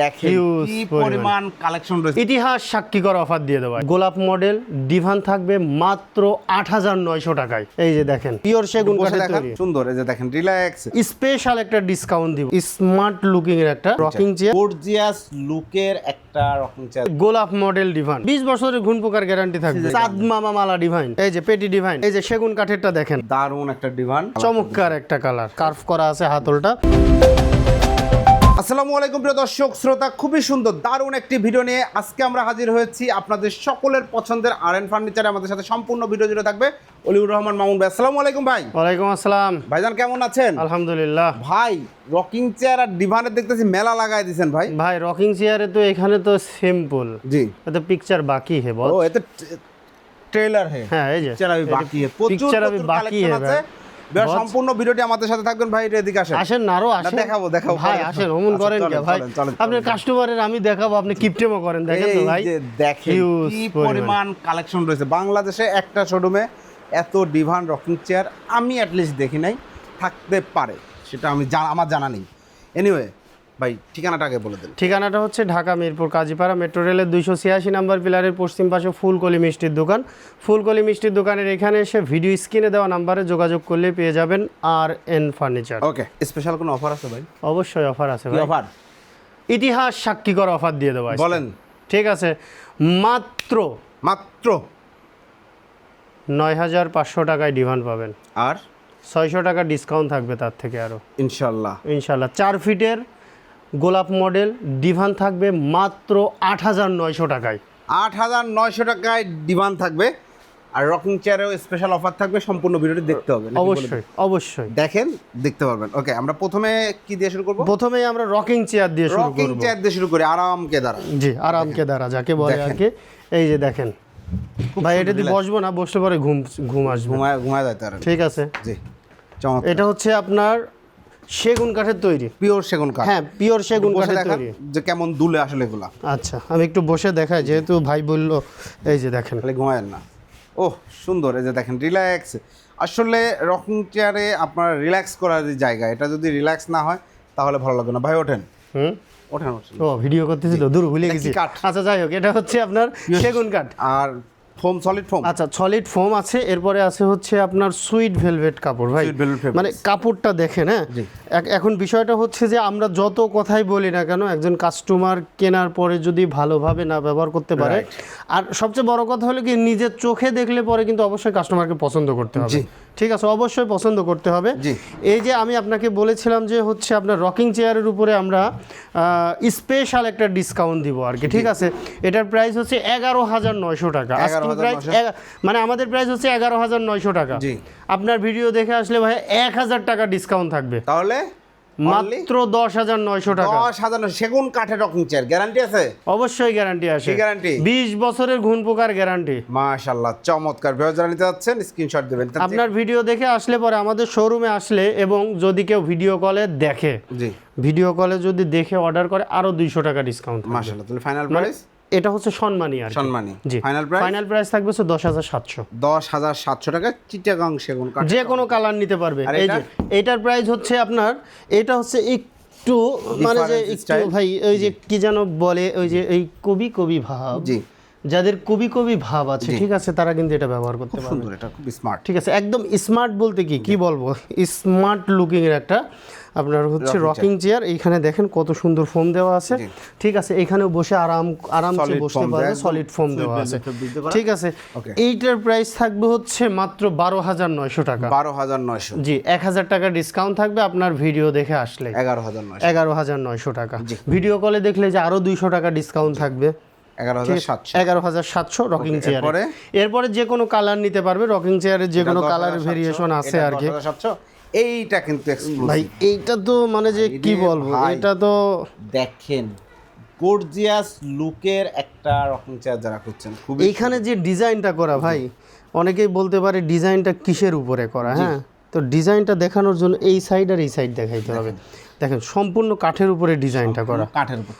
দেখেন কি পরিমাণ। পরিমাণ কালেকশন রয়েছে। ইতিহাস সাক্ষী করা অফার দিয়ে দেবো গোলাপ মডেল ডিভান থাকবে মাত্র আট হাজার নয়শো টাকায়। এই যে দেখেন পিওর সেগুন কাঠের তৈরি। সুন্দর এই যে দেখেন রিল্যাক্স স্পেশাল একটা ডিসকাউন্ট দিব। স্মার্ট লুকিং এর একটা রকিং চেয়ার গর্জিয়াস লুকের একটা রকম চেয়ার গোলাপ মডেল ডিভাইন বিশ বছরের ঘুণ পোকার গ্যারান্টি থাকবে। চাঁদ মামা মালা ডিভাইন এই যে পেটি ডিভাইন এই যে সেগুন কাঠেরটা দেখেন। দারুণ একটা ডিভান চমৎকার একটা কালার কার্ভ করা আছে হাতলটা। আসসালামু আলাইকুম প্রিয় দর্শক শ্রোতা খুবই সুন্দর দারুণ একটি ভিডিও নিয়ে আজকে আমরা হাজির হয়েছি আপনাদের সকলের পছন্দের আর এন ফার্নিচারে আমাদের সাথে সম্পূর্ণ ভিডিও জুড়ে থাকবে অলিউর রহমান মামুন ভাই। আসসালামু আলাইকুম ভাই। ওয়ালাইকুম আসসালাম। ভাইজান কেমন আছেন? আলহামদুলিল্লাহ। ভাই রকিং চেয়ার আর ডিভানের দেখতেছি মেলা লাগাই দিয়েছেন ভাই। ভাই রকিং চেয়ারে তো এখানে তো সিম্পল জি। এত পিকচার বাকি হে বল ও এতে ট্রেলার হে। হ্যাঁ এই যে। পিকচার বাকি হে। প্রচুর বাকি হে সম্পূর্ণ ভিডিওটি আমাদের সাথে থাকবেন ভাই এটা এদিকে আসেন। আসেন আরও আসেন। দেখাবো, দেখাবো, ভাই। আসেন অমন আচ্ছা, করেন কে ভাই? আপনার কাস্টমারের আমি দেখাবো আপনি কিপটেমো করেন দেখেন তো ভাই। যে দেখেন কি পরিমাণ। পরিমাণ কালেকশন রয়েছে। বাংলাদেশে একটা শোরুমে এত ডিভান রকিং চেয়ার আমি অ্যাটলিস্ট দেখি নাই থাকতে পারে। সেটা আমি জানা আমার জানা নেই। এনিওয়ে ভাই ঠিকানাটা আগে বলে দেন। ঠিকানাটা হচ্ছে ঢাকা মিরপুর কাজীপাড়া মেট্রো রেলের দুইশো ছিয়াশি নাম্বার পিলারের পশ্চিম পাশে ফুলকলি মিষ্টির দোকান। ফুলকলি মিষ্টির দোকানের এখানে এসে ভিডিও স্ক্রিনে দেওয়া নাম্বারে যোগাযোগ করলে পেয়ে যাবেন R N furniture. Okay special কোনো অফার আছে ভাই? অবশ্যই অফার আছে ভাই। অফার ইতিহাস সাক্ষী করা অফার দিয়ে দেবো। বলেন। ঠিক আছে। মাত্র মাত্র নয় হাজার পাঁচশো টাকায় ডিমান্ড পাবেন। আর? ছয়শো টাকা ডিসকাউন্ট থাকবে তার থেকে আরও ইনশাল্লাহ। ইনশাল্লাহ। চার ফিটের গোলাপ মডেল ডিভান থাকবে মাত্র আট হাজার নয়শো টাকায়। আট হাজার নয়শো টাকায় ডিভান থাকবে। আর রকিং চেয়ারেও স্পেশাল অফার থাকবে সম্পূর্ণ ভিডিওটি দেখতে হবে অবশ্যই অবশ্যই। দেখেন দেখতে পারবেন। ওকে আমরা প্রথমে কি দিয়ে শুরু করব? প্রথমে আমরা রকিং চেয়ার দিয়ে শুরু রকিং চেয়ার দিয়ে শুরু করি আরাম কেদারা জি আরাম কেদারা যাকে বলে আর কি। এই যে দেখেন। ভাই এটা দিয়ে বসবো না বসতে পরে ঘুম ঘুম আসবে। ঘুমায় ঘুমায় পারেন। ঠিক আছে। জি এটা হচ্ছে আপনার সেগুন কাঠের তৈরি। পিওর সেগুন কাঠ। হ্যাঁ পিওর সেগুন কাঠের তৈরি। যে কেমন দুলে আসলে এগুলা। আচ্ছা আমি একটু বসে দেখাই যেহেতু ভাই বলল এই যে দেখেন। খালি ঘুমায়েন না। ও সুন্দর এই যে দেখেন রিল্যাক্স আসলে রকিং চেয়ারে আপনার রিল্যাক্স করার যে জায়গা এটা যদি রিল্যাক্স না হয় তাহলে ভালো লাগবে না। ভাই ওঠেন। হুম? ওঠেন ওঠেন। ও ভিডিও করতেছি তো দূর ভুলে গেছি। কাঠ? আচ্ছা যাই হোক এটা হচ্ছে আপনার সেগুন কাঠ। আর ফোম সলিড ফোম? আচ্ছা সলিড ফোম আছে এরপরে আছে হচ্ছে আপনার সুইট ভেলভেট কাপড় ভাই। মানে কাপড়টা দেখেন হ্যাঁ? এখন বিষয়টা হচ্ছে যে আমরা যত কথাই বলি না কেন একজন কাস্টমার কেনার পরে যদি ভালোভাবে না ব্যবহার করতে পারে আর সবচেয়ে বড় কথা হলো কি নিজের চোখে দেখলে পরে কিন্তু অবশ্যই কাস্টমারকে পছন্দ করতে হবে। ঠিক আছে? অবশ্যই পছন্দ করতে হবে। এই যে আমি আপনাকে বলেছিলাম যে হচ্ছে আপনার রকিং চেয়ারের উপরে আমরা স্পেশাল একটা ডিসকাউন্ট দিব আর কি ঠিক আছে? এটার প্রাইস হচ্ছে এগারো হাজার নয়শো টাকা। Asking 11,900 price এগা- মানে আমাদের প্রাইস হচ্ছে এগারো হাজার নয়শো টাকা। জি। আপনার ভিডিও দেখে আসলে ভাই এক হাজার টাকা ডিসকাউন্ট থাকবে। তাহলে মাত্র দশ হাজার নয়শো টাকা। দশ হাজার সেগুন কাঠের চেয়ার গ্যারান্টি আছে? অবশ্যই গ্যারান্টি আছে। guarantee? বিশ বছরের ঘুণ পোকার গ্যারান্টি মাশাল্লাহ চমৎকার। যারা নিতে যাচ্ছেন স্ক্রিনশট দেবেন। আপনার ভিডিও দেখে আসলে পরে আমাদের শোরুমে আসলে এবং যদি কেউ ভিডিও কলে দেখে জি। ভিডিও কলে যদি দেখে অর্ডার করে আরও দুইশো টাকা ডিসকাউন্ট মাশাল্লাহ তাহলে ফাইনাল মানে প্রাইস এটা হচ্ছে সম্মানী আর সম্মানী জি। ফাইনাল প্রাইস ফাইনাল প্রাইস থাকবে হচ্ছে দশ হাজার সাতশো। দশ হাজার সাতশো টাকা চিটাগাং সেগুন কাঠ যে কোনো কালার নিতে পারবে। এই যে এটার প্রাইস হচ্ছে আপনার এটা হচ্ছে একটু মানে যে একটু ভাই ওই যে কি যেন বলে ওই যে এই কবি কবি ভাব। জি। যাদের কবি কবি ভাব আছে ঠিক আছে তারা কিন্তু এটা ব্যবহার করতে পারবে। সুন্দর এটা খুব স্মার্ট ঠিক আছে একদম স্মার্ট বলতে কি কি বলব? স্মার্ট লুকিং এর একটা আপনার হচ্ছে রকিং চেয়ার এইখানে দেখেন কত সুন্দর ফোম দেওয়া আছে। ঠিক আছে এখানেও বসে আরাম আরামসে বসতে পারবে সলিড ফোম দেওয়া আছে। ঠিক আছে এইটার প্রাইস থাকবে হচ্ছে মাত্র বারো হাজার নয়শো টাকা। বারো হাজার নয়শো। জি এক হাজার টাকা ডিসকাউন্ট থাকবে আপনার ভিডিও দেখে আসলে। এগারো হাজার নয়শো। এগারো হাজার নয়শো টাকা। ভিডিও কলে দেখলে যে আরও দুইশো টাকা ডিসকাউন্ট থাকবে। এগারো হাজার সাতশো। রকিং চেয়ার এরপরে? এরপরে যে কোনো কালার নিতে পারবে রকিং চেয়ারের যে কোনো কালার ভেরিয়েশন আছে আর কি। এইটা কিন্তু। ভাই এইটা তো মানে যে কি বলব এটা তো দেখেন গর্জিয়াস লুকের একটা রকম চেয়ার যারা করছেন খুব এইখানে যে ডিজাইনটা করা ভাই অনেকেই বলতে পারে ডিজাইনটা কিসের উপরে করা হ্যাঁ? তো ডিজাইনটা দেখানোর জন্য এই সাইড আর এই সাইড দেখাইতে হবে। দেখেন সম্পূর্ণ কাঠের উপরে ডিজাইনটা করা। কাঠের উপর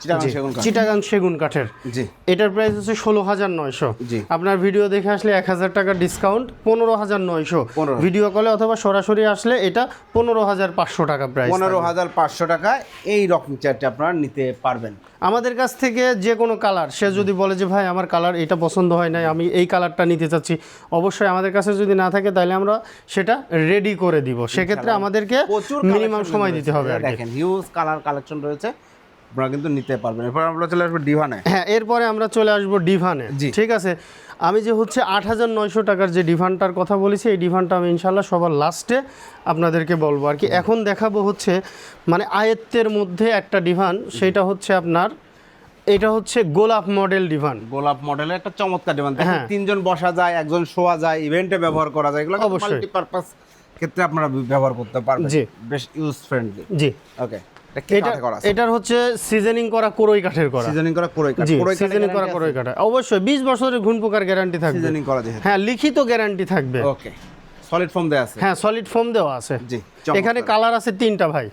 চিটাগাং সেগুন কাঠের। জি। এটার প্রাইস হচ্ছে ষোলো হাজার নয়শো। জি। আপনার ভিডিও দেখে আসলে এক হাজার টাকা ডিসকাউন্ট পনেরো হাজার নয়শো। 15,000 ভিডিও কলে অথবা সরাসরি আসলে এটা পনেরো হাজার পাঁচশো টাকা প্রাইস পনেরো হাজার পাঁচশো টাকায় এই রকম চেয়ারটি আপনারা নিতে পারবেন। আমাদের কাছ থেকে যে কোনো কালার সে যদি বলে যে ভাই আমার কালার এটা পছন্দ হয় নাই আমি এই কালারটা নিতে চাচ্ছি। অবশ্যই আমাদের কাছে যদি না থাকে তাহলে আমরা সেটা রেডি করে দিব। সেক্ষেত্রে আমাদেরকে মিনিমাম সময় দিতে হবে দেখেন হিউজ কালার কালেকশন রয়েছে। আপনারা কিন্তু নিতে পারবেন। এরপর আমরা চলে আসব ডিভানে। হ্যাঁ এরপরে আমরা চলে আসব ডিভানে। জি। ঠিক আছে? আমি যে হচ্ছে আট হাজার নয়শো টাকার যে ডিভানটার কথা বলেছি এই ডিভানটা আমি ইনশাল্লাহ সবার লাস্টে আপনাদেরকে বলব। আর কি এখন দেখাবো হচ্ছে মানে আয়ত্তের মধ্যে একটা ডিভান সেটা হচ্ছে আপনার এটা হচ্ছে গোলাপ মডেল ডিভান। গোলাপ মডেলের একটা চমৎকার ডিভান। হ্যাঁ। তিনজন বসা যায় একজন শোয়া যায় ইভেন্টে ব্যবহার করা যায় এগুলো অবশ্যই। মাল্টিপারপাস ক্ষেত্রে আপনারা ব্যবহার করতে পারবেন। জি। বেশ ইউজ ফ্রেন্ডলি জি। ওকে এটা এটার হচ্ছে সিজনিং করা কোরই কাঠের করা। সিজনিং করা কোরই কাঠ। কোরই সিজনিং করা কোরই কাঠ। অবশ্যই বিশ বছরের ঘুণ পোকার গ্যারান্টি থাকবে। সিজনিং করা যেহেতু। হ্যাঁ লিখিত গ্যারান্টি থাকবে। ওকে সলিড ফর্ম দেয়া আছে। হ্যাঁ সলিড ফোম দেওয়া আছে। জি এখানে কালার আছে তিনটা ভাই।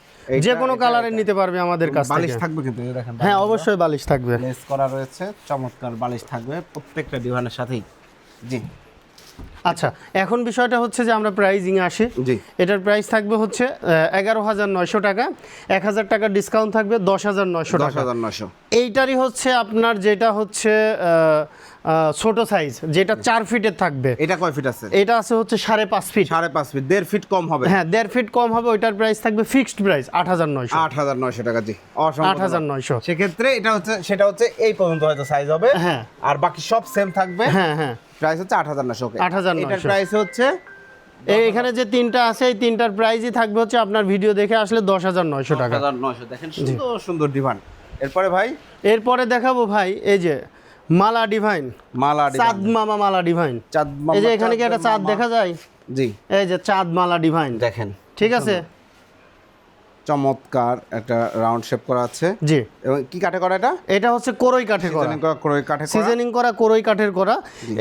যে কোনো কালারের নিতে পারবে আমাদের কাছ বালিশ থাকবে কিন্তু দেখেন। হ্যাঁ অবশ্যই বালিশ থাকবে। লেস করা রয়েছে চমৎকার বালিশ থাকবে। প্রত্যেকটা ডিভানের সাথেই। জি। আচ্ছা এখন বিষয়টা হচ্ছে যে আমরা প্রাইজিং আসি। জি। এটার প্রাইস থাকবে হচ্ছে এগারো হাজার নয়শো টাকা। এক হাজার টাকা ডিসকাউন্ট থাকবে দশ হাজার নয়শো দশ হাজার নশো এইটারই হচ্ছে আপনার যেটা হচ্ছে ছোট সাইজ যেটা চার ফিটের থাকবে। এটা কয় ফিট আছে? এটা আছে হচ্ছে সাড়ে পাঁচ ফিট। সাড়ে পাঁচ ফিট দেড় ফিট কম হবে। হ্যাঁ দেড় ফিট কম হবে ওইটার প্রাইস থাকবে ফিক্সড প্রাইস আট হাজার নয়শো। আট হাজার নয়শো টাকা জি। আট হাজার নয়শো। সেক্ষেত্রে এটা হচ্ছে সেটা হচ্ছে এই পর্যন্ত হয়তো সাইজ হবে। হ্যাঁ। আর বাকি সব সেম থাকবে। হ্যাঁ হ্যাঁ। প্রাইস হচ্ছে আট হাজার নশো 8,900 এটার প্রাইস হচ্ছে এখানে যে তিনটা আছে এই তিনটার প্রাইসই থাকবে হচ্ছে আপনার ভিডিও দেখে আসলে দশ হাজার নয়শো টাকা। হাজার দেখেন সুন্দর সুন্দর ডিভান এরপরে ভাই? এরপরে দেখাবো ভাই এই যে মালা ডিভাইন মালা চাঁদ মামা মালা ডিভাইন চাঁদ এই যে এখানে কি একটা চাঁদ দেখা যায়? জি। এই যে চাঁদ মালা ডিভাইন দেখেন। ঠিক আছে? চমৎকার একটা রাউন্ড শেপ করা আছে। জি। এবং কি কাঠে করা এটা? এটা হচ্ছে কোরই কাঠে করা। সিজনিং করা কোরই কাঠে করা। সিজনিং করা কোরই কাঠের করা।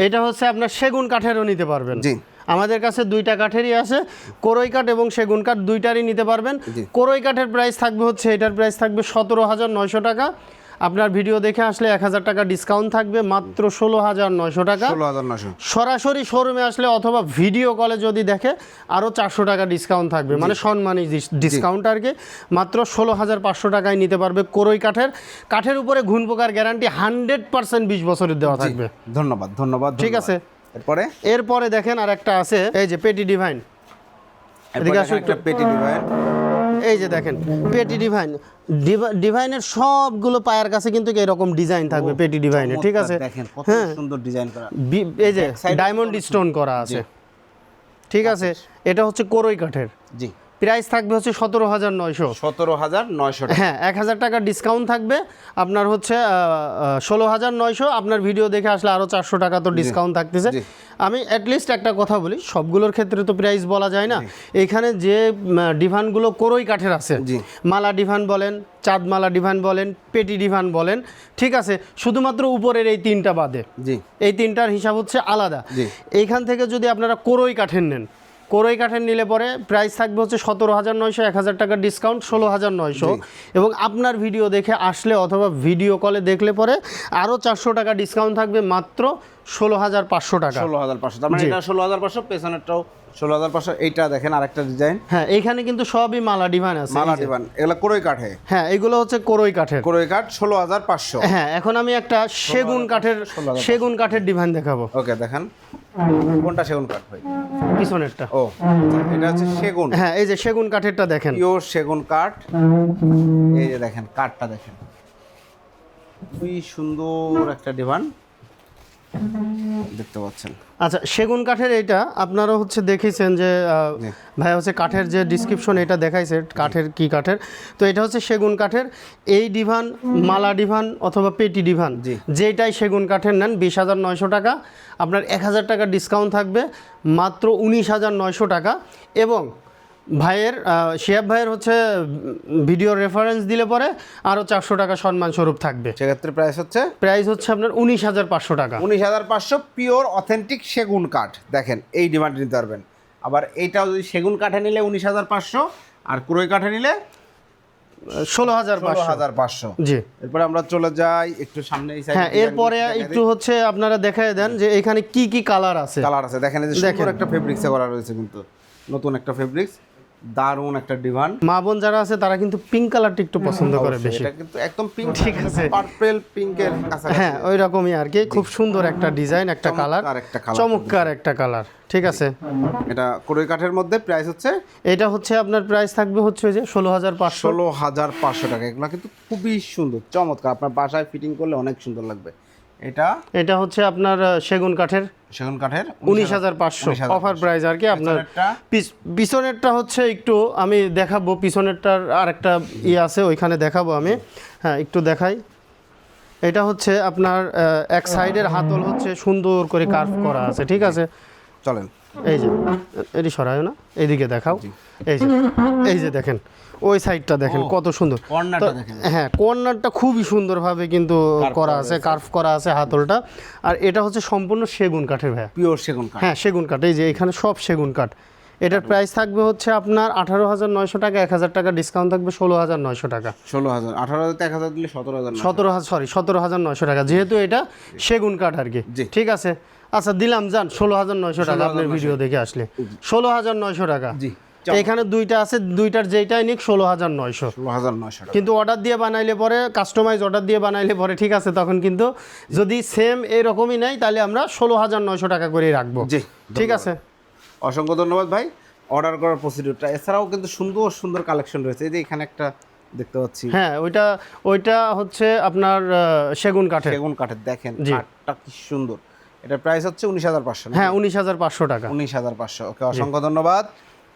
এটা হচ্ছে আপনার সেগুন কাঠেরও নিতে পারবেন। জি। আমাদের কাছে দুইটা কাঠেরই আছে। কোরই কাঠ এবং সেগুন কাঠ দুইটারই নিতে পারবেন। কোরই কাঠের প্রাইস থাকবে হচ্ছে এটার প্রাইস থাকবে সতেরো হাজার নয়শো টাকা। আপনার ভিডিও দেখে আসলে এক হাজার টাকা ডিসকাউন্ট থাকবে মাত্র ষোলো হাজার নয়শো টাকা। ষোলো হাজার নশো সরাসরি শোরুমে আসলে অথবা ভিডিও কলে যদি দেখে আরও চারশো টাকা ডিসকাউন্ট থাকবে। মানে সম্মানী ডিসকাউন্ট আর কি। মাত্র ষোলো হাজার পাঁচশো টাকায় নিতে পারবে কোরই কাঠের। কাঠের উপরে ঘুণ পোকার গ্যারান্টি হান্ড্রেড পার্সেন্ট বিশ বছরের দেওয়া থাকবে। ধন্যবাদ ধন্যবাদ ঠিক আছে। এরপরে? এরপরে দেখেন আর একটা আছে এই যে পেটি ডিভাইন আসো একটা পেটি ডিভাইন এই যে দেখেন পেটি ডিভাইন ডিভাইনের সবগুলো পায়ের কাছে কিন্তু এরকম ডিজাইন থাকবে পেটি ডিভাইনে ঠিক আছে? হ্যাঁ। সুন্দর ডিজাইন করা। এই যে ডায়মন্ড স্টোন করা আছে। ঠিক আছে? এটা হচ্ছে কোরই কাঠের। জি। প্রাইস থাকবে হচ্ছে সতেরো হাজার নয়শো। সতেরো হাজার নয়শো টাকা। হ্যাঁ এক হাজার টাকা ডিসকাউন্ট থাকবে। আপনার হচ্ছে ষোলো হাজার নয়শো। আপনার ভিডিও দেখে আসলে আরও চারশো টাকা তো ডিসকাউন্ট থাকতেছে। আমি অ্যাটলিস্ট একটা কথা বলি সবগুলোর ক্ষেত্রে তো প্রাইস বলা যায় না। এখানে যে ডিভানগুলো কোরই কাঠের আছে। মালা ডিভান বলেন চাঁদমালা ডিভান বলেন পেটি ডিভান বলেন ঠিক আছে? শুধুমাত্র উপরের এই তিনটা বাদে। এই তিনটার হিসাব হচ্ছে আলাদা। এইখান থেকে যদি আপনারা কোরই কাঠের নেন কোরই কাঠের নিলে পরে প্রাইস থাকবে হচ্ছে সতেরো হাজার নয়শো এক হাজার টাকার ডিসকাউন্ট ষোলো হাজার নয়শো। এবং আপনার ভিডিও দেখে আসলে অথবা ভিডিও কলে দেখলে পরে আরও চারশো টাকা ডিসকাউন্ট থাকবে মাত্র ষোলো হাজার পাঁচশো টাকা। ষোলো হাজার পাঁচশো। তার মানে এটা ষোলো হাজার পাঁচশো পেছনেরটাও ষোলো হাজার পাঁচশো। এইটা দেখেন আরেকটা ডিজাইন হ্যাঁ এইখানে কিন্তু সবই মালা ডিভাইন আছে। মালা। ডিভান এগুলো কোরই কাঠে। হ্যাঁ এগুলো হচ্ছে কোরই কাঠের। কোরই কাঠ ষোলো হাজার পাঁচশো। হ্যাঁ এখন আমি একটা সেগুন কাঠের 16,500 সেগুন কাঠের ডিভাইন দেখাবো। ওকে দেখেন। কোনটা সেগুন কাঠ ভাই? পিছনেরটা। ও এটা হচ্ছে সেগুন। হ্যাঁ এই যে সেগুন কাঠেরটা দেখেন। পিওর সেগুন কাঠ। এই যে দেখেন কাঠটা দেখেন। খুবই সুন্দর একটা ডিভান দেখতে পাচ্ছেন। আচ্ছা সেগুন কাঠের এইটা আপনারা হচ্ছে দেখেছেন যে ভাই হচ্ছে কাঠের যে ডিসক্রিপশন এটা দেখাইছে কাঠের কি কাঠের? তো এটা হচ্ছে সেগুন কাঠের। এই ডিভান মালা ডিভান অথবা পেটি ডিভান। যেটাই সেগুন কাঠের নেন বিশ হাজার নয়শো টাকা। আপনার এক হাজার টাকা ডিসকাউন্ট থাকবে মাত্র উনিশ হাজার নয়শো টাকা। এবং ভাইয়ের শিয়াব ভাইয়ের হচ্ছে ভিডিও রেফারেন্স দিলে পরে আরও চারশো টাকা সম্মান স্বরূপ থাকবে। সেক্ষেত্রে প্রাইস হচ্ছে? প্রাইস হচ্ছে আপনার উনিশ হাজার পাঁচশো টাকা। উনিশ হাজার পাঁচশো পিওর অথেন্টিক সেগুন কাঠ। দেখেন এই ডিমান্ড নিতে পারবেন। আবার এইটাও যদি সেগুন কাঠে নিলে উনিশ হাজার পাঁচশো আর কুড়োই কাঠে নিলে ষোলো হাজার পাঁচশো। হাজার পাঁচশো। জি। এরপরে আমরা চলে যাই একটু সামনে হ্যাঁ এরপরে একটু হচ্ছে আপনারা দেখায় দেন যে এখানে কি কি কালার আছে। কালার আছে। দেখেন সুন্দর একটা ফেব্রিক্সে করা রয়েছে কিন্তু। নতুন একটা ফেব্রিক্স দারুণ একটা ডিভান মা বোন যারা আছে তারা কিন্তু পিঙ্ক কালারটা একটু পছন্দ করে বেশি। এটা কিন্তু একদম পিঙ্ক ঠিক আছে। পার্পল পিঙ্কের হ্যাঁ ওই রকমই আর কি। খুব সুন্দর একটা ডিজাইন একটা কালার চমৎকার একটা কালার ঠিক আছে? এটা কোরই কাঠের মধ্যে প্রাইস হচ্ছে এটা হচ্ছে আপনার প্রাইস থাকবে হচ্ছে যে ষোলো হাজার পাঁচশো। ষোলো হাজার পাঁচশো টাকা। এগুলো কিন্তু খুবই সুন্দর চমৎকার। আপনার বাসায় ফিটিং করলে অনেক সুন্দর লাগবে। এটা? এটা হচ্ছে আপনার সেগুন কাঠের। সেগুন কাঠের। উনিশ হাজার পাঁচশো। 19,500 অফার প্রাইস আর কি আপনার পিছ- পিছনেরটা হচ্ছে একটু আমি দেখাবো পিছনেরটার আর একটা ইয়ে আছে ওইখানে দেখাবো আমি। হ্যাঁ একটু দেখাই। এটা হচ্ছে আপনার এক সাইডের হাতল হচ্ছে সুন্দর করে কার্ভ করা আছে ঠিক আছে? চলেন। এই যে এটি সরায় না এইদিকে দেখাও। এই যে এই যে দেখেন। ওই সাইডটা দেখেন কত সুন্দর। হ্যাঁ কর্নারটা খুবই সুন্দরভাবে কিন্তু করা আছে কার্ভ করা আছে হাতলটা। আর এটা হচ্ছে সম্পূর্ণ সেগুন কাঠের ভাইয়া। পিওর সেগুন কাঠ। হ্যাঁ সেগুন কাঠ এই যে এখানে সব সেগুন কাঠ। এটার প্রাইস থাকবে হচ্ছে আপনার আঠারো হাজার নয়শো টাকা এক হাজার টাকা ডিসকাউন্ট থাকবে ষোলো হাজার নয়শো টাকা। ষোলো হাজার আঠারো হাজার এক হাজার দিলে সতেরো হাজার সতেরো হাজার সরি সতেরো হাজার নয়শো টাকা যেহেতু এটা সেগুন কাঠ আর কি। ঠিক আছে? আচ্ছা দিলাম যান ষোলো হাজার নয়শো টাকা আপনার ভিডিও দেখে আসলে। ষোলো হাজার নয়শো টাকা। জি। এখানে দুইটা আছে দুইটার যেইটাই নিক ষোলো হাজার নয়শো। ষোলো হাজার নয়শো কিন্তু অর্ডার দিয়ে বানাইলে পরে কাস্টমাইজ অর্ডার দিয়ে বানাইলে পরে ঠিক আছে তখন কিন্তু যদি সেম এরকমই নেই তাহলে আমরা ষোলো হাজার নয়শো টাকা করেই রাখব। জি ঠিক আছে? অসংখ্য ধন্যবাদ ভাই। অর্ডার করার প্রসিডিউরটা এছাড়াও কিন্তু সুন্দর সুন্দর কালেকশন রয়েছে। এই যে এখানে একটা দেখতে পাচ্ছি। হ্যাঁ ওইটা ওইটা হচ্ছে আপনার সেগুন কাঠের। সেগুন কাঠের দেখেন। কাঠটা কি সুন্দর। এটা প্রাইস হচ্ছে উনিশ হাজার পাঁচশো হ্যাঁ উনিশ হাজার পাঁচশো টাকা। উনিশ হাজার পাঁচশো। ওকে অসংখ্য ধন্যবাদ।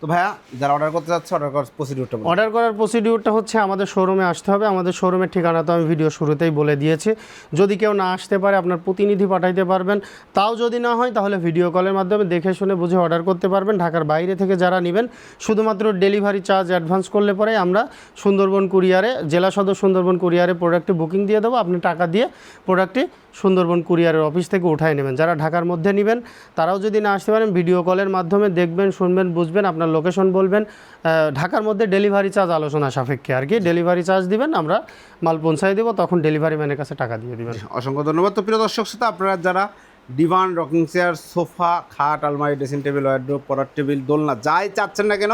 তো ভাইয়া, যারা অর্ডার করতে যাচ্ছে অর্ডার করার প্রসিডিউরটা অর্ডার করার প্রসিডিউরটা হচ্ছে, আমাদের শোরুমে আসতে হবে। আমাদের শোরুমের ঠিকানা তো আমি ভিডিও শুরুতেই বলে দিয়েছি। যদি কেউ না আসতে পারে, আপনার প্রতিনিধি পাঠাইতে পারবেন। তাও যদি না হয়, তাহলে ভিডিও কলের মাধ্যমে দেখে শুনে বুঝে অর্ডার করতে পারবেন। ঢাকার বাইরে থেকে যারা নেবেন, শুধুমাত্র ডেলিভারি চার্জ অ্যাডভান্স করলে পরে আমরা সুন্দরবন কুরিয়ারে জেলা সদর সুন্দরবন কুরিয়ারে প্রোডাক্টটি বুকিং দিয়ে দেবো। আপনি টাকা দিয়ে প্রোডাক্টটি সুন্দরবন কুরিয়ারের অফিস থেকে উঠায় নেবেন। যারা ঢাকার মধ্যে নেবেন, তারাও যদি না আসতে পারেন, ভিডিও কলের মাধ্যমে দেখবেন, শুনবেন, বুঝবেন, আপনার লোকেশন বলবেন। ঢাকার মধ্যে ডেলিভারি চার্জ আলোচনা সাপেক্ষে। আর কি, ডেলিভারি চার্জ দিবেন, আমরা মাল পৌঁছায় দেবো, তখন ডেলিভারি ম্যানের কাছে টাকা দিয়ে দেবেন। অসংখ্য ধন্যবাদ। তো প্রিয় দর্শক শ্রোতা, আপনারা যারা ডিভান রকিং চেয়ার সোফা খাট আলমারি ড্রেসিং টেবিল ওয়ার্ড্রোব পড়ার টেবিল দোলনা যাই চাচ্ছেন না কেন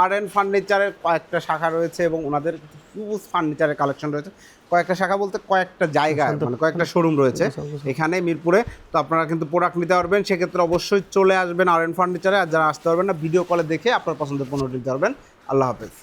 আর এন ফার্নিচারের কয়েকটা শাখা রয়েছে এবং ওনাদের হিউজ ফার্নিচারের কালেকশন রয়েছে। কয়েকটা শাখা বলতে কয়েকটা জায়গায় মানে কয়েকটা শোরুম রয়েছে। এখানে মিরপুরে তো আপনারা কিন্তু প্রোডাক্ট নিতে পারবেন সেক্ষেত্রে অবশ্যই চলে আসবেন আর এন ফার্নিচারে আর যারা আসতে পারবেন না ভিডিও কলে দেখে আপনার পছন্দের পণ্য নিতে পারবেন। আল্লাহ হাফেজ।